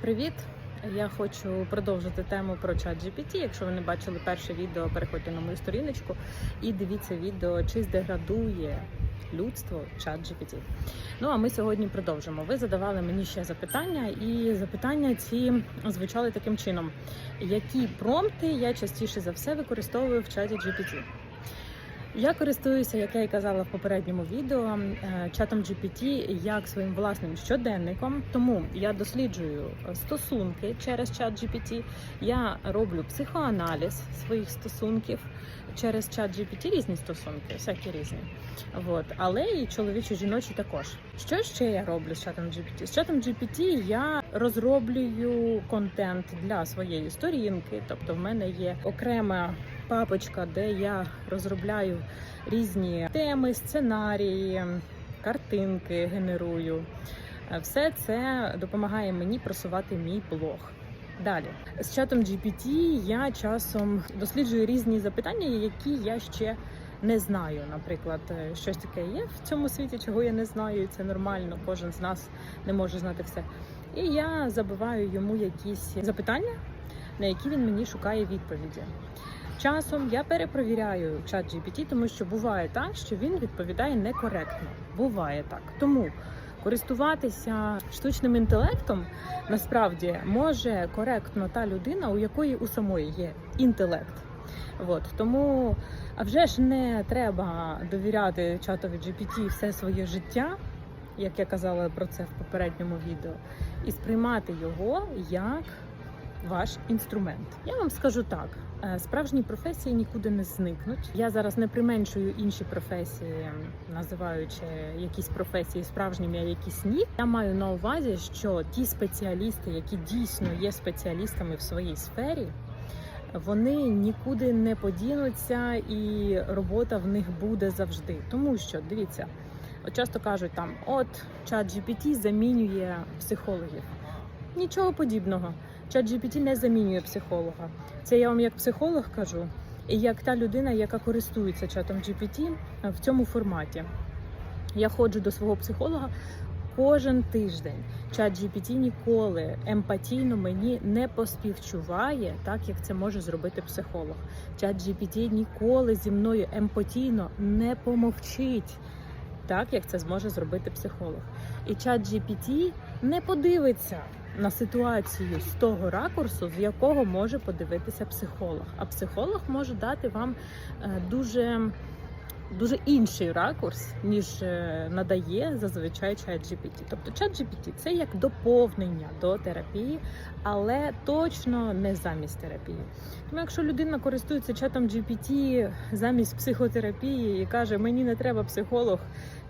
Привіт! Я хочу продовжити тему про чат GPT. Якщо ви не бачили перше відео, переходьте на мою сторіночку і дивіться відео, чи здеградує людство чат GPT. Ну а ми сьогодні продовжимо. Ви задавали мені ще запитання, і запитання ці звучали таким чином: які промпти я частіше за все використовую в чаті GPT? Я користуюся, як я і казала в попередньому відео, е, чатом GPT як своїм власним щоденником. Тому я досліджую стосунки через чат GPT, Я роблю психоаналіз своїх стосунків через чат GPT, різні стосунки, всякі різні. От. Але і чоловічі жіночі також. Що ще я роблю з чатом GPT? З чатом GPT я розроблюю контент для своєї сторінки, тобто в мене є окрема папочка, де я розробляю різні теми, сценарії, картинки генерую. Все це допомагає мені просувати мій блог. Далі з чатом GPT я часом досліджую різні запитання, які я ще не знаю. Наприклад, щось таке є в цьому світі, чого я не знаю, і це нормально. Кожен з нас не може знати все. І я забиваю йому якісь запитання, на які він мені шукає відповіді. Часом я перепровіряю чат GPT, тому що буває так, що він відповідає некоректно. Буває так. Тому користуватися штучним інтелектом насправді може коректно та людина, у якої у самої є інтелект. От тому а вже ж не треба довіряти чатові GPT все своє життя, як я казала про це в попередньому відео, і сприймати його як ваш інструмент. Я вам скажу так: е, справжні професії нікуди не зникнуть. Я зараз не применшую інші професії, називаючи якісь професії справжніми, а якісь ні. Я маю на увазі, що ті спеціалісти, які дійсно є спеціалістами в своїй сфері. Вони нікуди не подінуться, і робота в них буде завжди. Тому що дивіться, от часто кажуть там: от чат GPT замінює психологів. Нічого подібного. Чат GPT не замінює психолога. Це я вам як психолог кажу, і як та людина, яка користується чатом GPT в цьому форматі. Я ходжу до свого психолога кожен тиждень. Чат GPT ніколи емпатійно мені не поспівчуває, так як це може зробити психолог. Чат GPT ніколи зі мною емпатійно не помовчить. Так, як це зможе зробити психолог. І чат GPT не подивиться на ситуацію з того ракурсу, з якого може подивитися психолог. А психолог може дати вам е, дуже дуже інший ракурс, ніж е, надає зазвичай чат GPT. Тобто чат GPT – це як доповнення до терапії, але точно не замість терапії. Тому якщо людина користується чатом GPT замість психотерапії і каже, мені не треба психолог,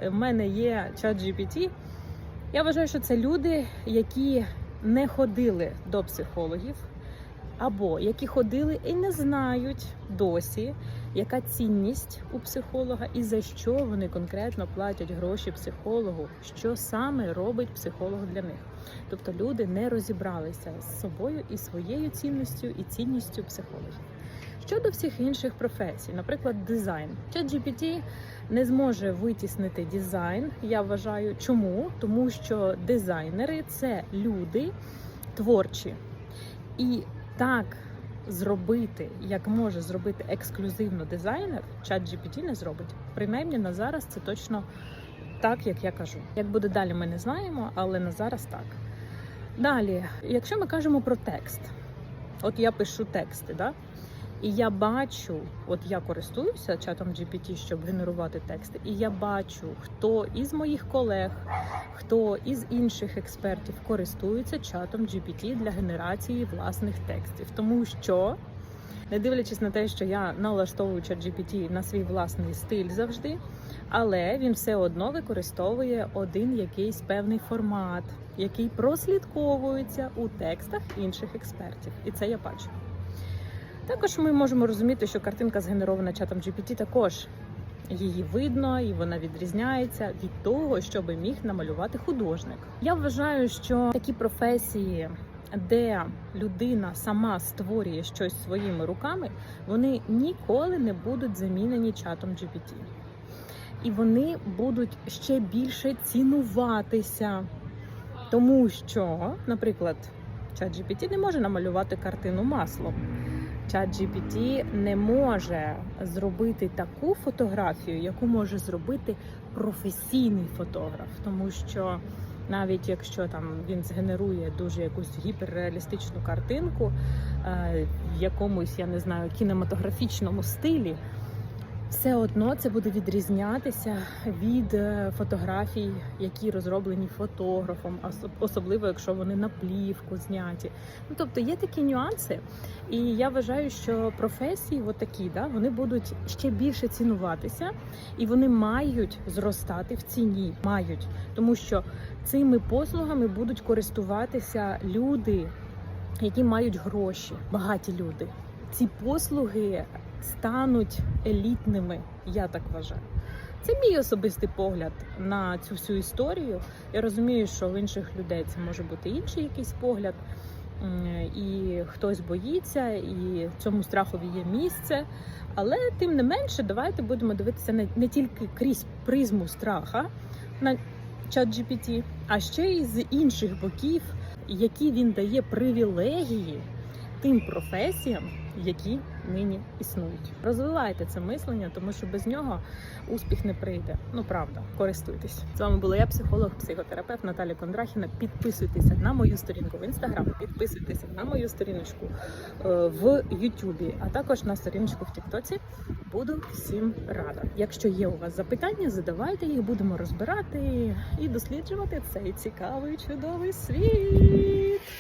е, в мене є чат GPT, я вважаю, що це люди, які не ходили до психологів, або які ходили і не знають досі, яка цінність у психолога і за що вони конкретно платять гроші психологу, що саме робить психолог для них. Тобто люди не розібралися з собою і своєю цінністю і цінністю психологів. Щодо всіх інших професій, наприклад, дизайн. ChatGPT не зможе витіснити дизайн. Я вважаю, чому? Тому що дизайнери це люди творчі. І так зробити, як може зробити ексклюзивно дизайнер, чат GPT не зробить. Принаймні на зараз це точно так, як я кажу. Як буде далі, ми не знаємо, але на зараз так. Далі, якщо ми кажемо про текст, от я пишу тексти, да? І я бачу, от я користуюся чатом GPT, щоб генерувати тексти, і я бачу, хто із моїх колег, хто із інших експертів користується чатом GPT для генерації власних текстів, тому що. Не дивлячись на те, що я налаштовую чат GPT на свій власний стиль завжди, але він все одно використовує один якийсь певний формат, який прослідковується у текстах інших експертів, і це я бачу. Також ми можемо розуміти, що картинка згенерована чатом GPT також її видно і вона відрізняється від того, що би міг намалювати художник. Я вважаю, що такі професії, де людина сама створює щось своїми руками, вони ніколи не будуть замінені чатом GPT. І вони будуть ще більше цінуватися, тому що, наприклад, ChatGPT не може намалювати картину маслом. ChatGPT не може зробити таку фотографію, яку може зробити професійний фотограф, тому що навіть якщо там він згенерує дуже якусь гіперреалістичну картинку е, в якомусь, я не знаю, кінематографічному стилі, все одно це буде відрізнятися від е, фотографій, які розроблені фотографом, особ- особливо якщо вони на плівку зняті. Ну тобто є такі нюанси, і я вважаю, що професії, отакі, да, вони будуть ще більше цінуватися, і вони мають зростати в ціні. Мають, тому що цими послугами будуть користуватися люди, які мають гроші, багаті люди. Ці послуги стануть елітними, я так вважаю. Це мій особистий погляд на цю всю історію. Я розумію, що в інших людей це може бути інший якийсь погляд, і хтось боїться, і цьому страхові є місце. Але тим не менше, давайте будемо дивитися не, не тільки крізь призму страха на чат GPT, а ще й з інших боків, які він дає привілегії тим професіям, які нині існують. Розвивайте це мислення, тому що без нього успіх не прийде. Ну правда, користуйтесь. З вами була я, психолог, психотерапевт Наталя Кондрахіна. Підписуйтеся на мою сторінку в інстаграм, підписуйтеся на мою сторіночку е, в Ютубі, а також на сторіночку в Тіктоці. Буду всім рада. Якщо є у вас запитання, задавайте їх, будемо розбирати і досліджувати цей цікавий чудовий світ.